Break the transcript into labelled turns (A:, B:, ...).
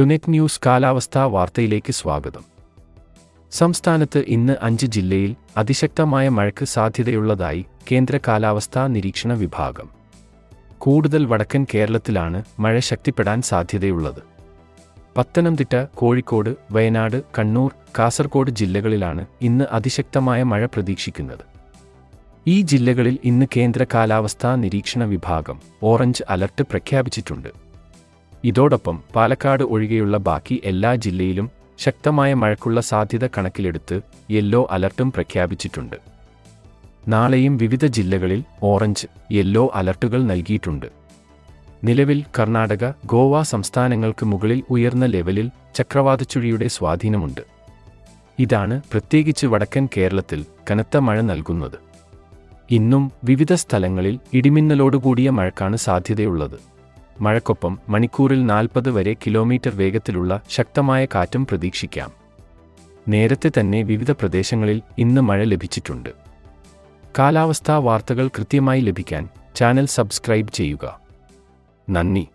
A: ടുനെറ്റ് news കാലാവസ്ഥാ വാർത്തയിലേക്ക് സ്വാഗതം. സംസ്ഥാനത്ത് ഇന്ന് അഞ്ച് ജില്ലയിൽ അതിശക്തമായ മഴയ്ക്ക് സാധ്യതയുള്ളതായി കേന്ദ്ര കാലാവസ്ഥാ നിരീക്ഷണ വിഭാഗം. കൂടുതൽ വടക്കൻ കേരളത്തിലാണ് മഴ ശക്തിപ്പെടാൻ സാധ്യതയുള്ളത്. പത്തനംതിട്ട കോഴിക്കോട് വയനാട് കണ്ണൂർ കാസർഗോഡ് ജില്ലകളിലാണ് ഇന്ന് അതിശക്തമായ മഴ പ്രതീക്ഷിക്കുന്നത്. ഈ ജില്ലകളിൽ ഇന്ന് കേന്ദ്ര കാലാവസ്ഥാ നിരീക്ഷണ വിഭാഗം ഓറഞ്ച് അലർട്ട് പ്രഖ്യാപിച്ചിട്ടുണ്ട്. ഇതോടൊപ്പം പാലക്കാട് ഒഴികെയുള്ള ബാക്കി എല്ലാ ജില്ലയിലും ശക്തമായ മഴയ്ക്കുള്ള സാധ്യത കണക്കിലെടുത്ത് യെല്ലോ അലർട്ടും പ്രഖ്യാപിച്ചിട്ടുണ്ട്. നാളെയും വിവിധ ജില്ലകളിൽ ഓറഞ്ച് യെല്ലോ അലർട്ടുകൾ നൽകിയിട്ടുണ്ട്. നിലവിൽ കർണാടക ഗോവ സംസ്ഥാനങ്ങൾക്ക് മുകളിൽ ഉയർന്ന ലെവലിൽ ചക്രവാതച്ചുഴിയുടെ സ്വാധീനമുണ്ട്. ഇതാണ് പ്രത്യേകിച്ച് വടക്കൻ കേരളത്തിൽ കനത്ത മഴ നൽകുന്നത്. ഇന്നും വിവിധ സ്ഥലങ്ങളിൽ ഇടിമിന്നലോടുകൂടിയ മഴക്കാണ് സാധ്യതയുള്ളത്. മഴക്കൊപ്പം മണിക്കൂറിൽ നാൽപ്പത് വരെ കിലോമീറ്റർ വേഗത്തിലുള്ള ശക്തമായ കാറ്റും പ്രതീക്ഷിക്കാം. നേരത്തെ തന്നെ വിവിധ പ്രദേശങ്ങളിൽ ഇന്ന് മഴ ലഭിച്ചിട്ടുണ്ട്. കാലാവസ്ഥാ വാർത്തകൾ കൃത്യമായി ലഭിക്കാൻ ചാനൽ സബ്സ്ക്രൈബ് ചെയ്യുക. നന്ദി.